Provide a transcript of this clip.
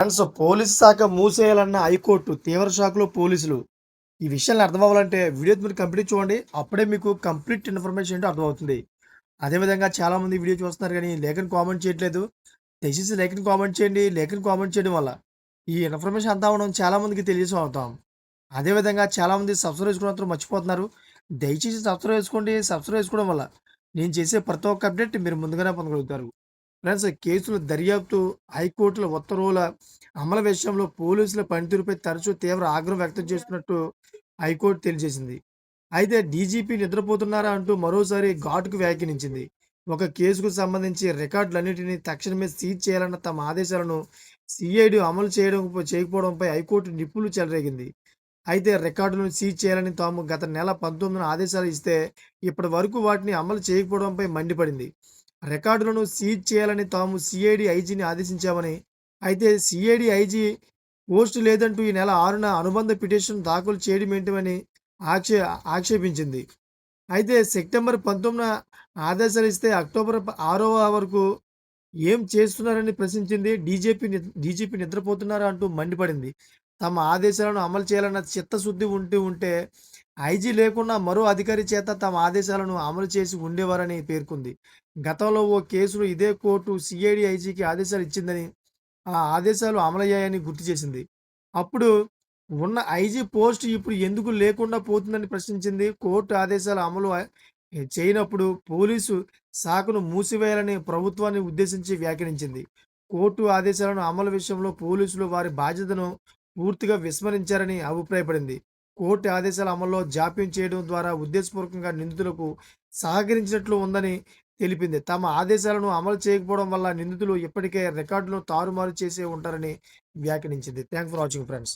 Friends police శాఖ మూసేయాలన్న high court తీవ్ర షాక్లో పోలీసులు. ఈ విషయాన్ని అర్థం అవ్వాలంటే వీడియో మీరు కంప్లీట్ చూడండి అప్పుడే మీకు కంప్లీట్ ఇన్ఫర్మేషన్ ఏంటో అర్థమవుతుంది. అదేవిధంగా చాలామంది వీడియో చూస్తున్నారు కానీ లేఖను కామెంట్ చేయట్లేదు. దయచేసి లేఖని కామెంట్ చేయండి లేఖను కామెంట్ చేయడం వల్ల ఈ ఇన్ఫర్మేషన్ అంతా మనం చాలామందికి తెలియజేసి అవుతాం. అదేవిధంగా చాలామంది సబ్స్క్రైబ్ చేసుకున్న మర్చిపోతున్నారు. దయచేసి సబ్స్క్రైబ్ చేసుకోండి సబ్స్క్రైబ్ చేసుకోవడం వల్ల నేను చేసే ప్రతి ఒక్క అప్డేట్ మీరు ముందుగానే పొందగలుగుతారు. ఫ్రెండ్స్ కేసుల దర్యాప్తు హైకోర్టుల ఉత్తర్వుల అమలు విషయంలో పోలీసుల పనితీరుపై తరచూ తీవ్ర ఆగ్రహం వ్యక్తం చేస్తున్నట్టు హైకోర్టు తెలియజేసింది. అయితే డీజీపీ నిద్రపోతున్నారా అంటూ మరోసారి ఘాటుకు వ్యాఖ్యానించింది. ఒక కేసుకు సంబంధించి రికార్డులన్నింటినీ తక్షణమే సీజ్ చేయాలన్న తమ ఆదేశాలను సిఐడి అమలు చేయడం చేయకపోవడంపై హైకోర్టు నిప్పులు చెలరేగింది. అయితే రికార్డులను సీజ్ చేయాలని తాము గత నెల పంతొమ్మిదిన ఆదేశాలు ఇస్తే ఇప్పటి వరకు వాటిని అమలు చేయకపోవడంపై మండిపడింది. రికార్డులను సీజ్ చేయాలని తాము సిఐడి ఐజీని ఆదేశించామని. అయితే సిఐడి ఐజీ పోస్టు లేదంటూ ఈ నెల ఆరున అనుబంధ పిటిషన్ దాఖలు చేయడం ఏంటని ఆక్షే ఆక్షేపించింది. అయితే సెప్టెంబర్ పంతొమ్మిదిన ఆదేశాలు ఇస్తే అక్టోబర్ ఆరవ వరకు ఏం చేస్తున్నారని ప్రశ్నించింది డీజేపీ డీజీపీ నిద్రపోతున్నారా అంటూ మండిపడింది. తమ ఆదేశాలను అమలు చేయాలన్న చిత్తశుద్ధి ఉంటూ ఉంటే ఐజీ లేకుండా మరో అధికారి చేత తమ ఆదేశాలను అమలు చేసి ఉండేవారని పేర్కొంది. గతంలో ఓ కేసులో ఇదే కోర్టు సిఐడి ఐజీకి ఆదేశాలు ఇచ్చిందని ఆ ఆదేశాలు అమలయ్యాయని గుర్తు చేసింది. అప్పుడు ఉన్న ఐజీ పోస్ట్ ఇప్పుడు ఎందుకు లేకుండా పోతుందని ప్రశ్నించింది. కోర్టు ఆదేశాలు అమలు చేయనప్పుడు పోలీసు శాఖను మూసివేయాలని ప్రభుత్వాన్ని ఉద్దేశించి వ్యాఖ్యానించింది. కోర్టు ఆదేశాలను అమలు విషయంలో పోలీసులు వారి బాధ్యతను పూర్తిగా విస్మరించారని అభిప్రాయపడింది. కోర్టు ఆదేశాల అమల్లో జాప్యం చేయడం ద్వారా ఉద్దేశపూర్వకంగా నిందితులకు సహకరించినట్లు ఉందని తెలిపింది. తమ ఆదేశాలను అమలు చేయకపోవడం వల్ల నిందితులు ఇప్పటికే రికార్డులను తారుమారు చేసే ఉంటారని వ్యాఖ్యానించింది. Thank for watching friends.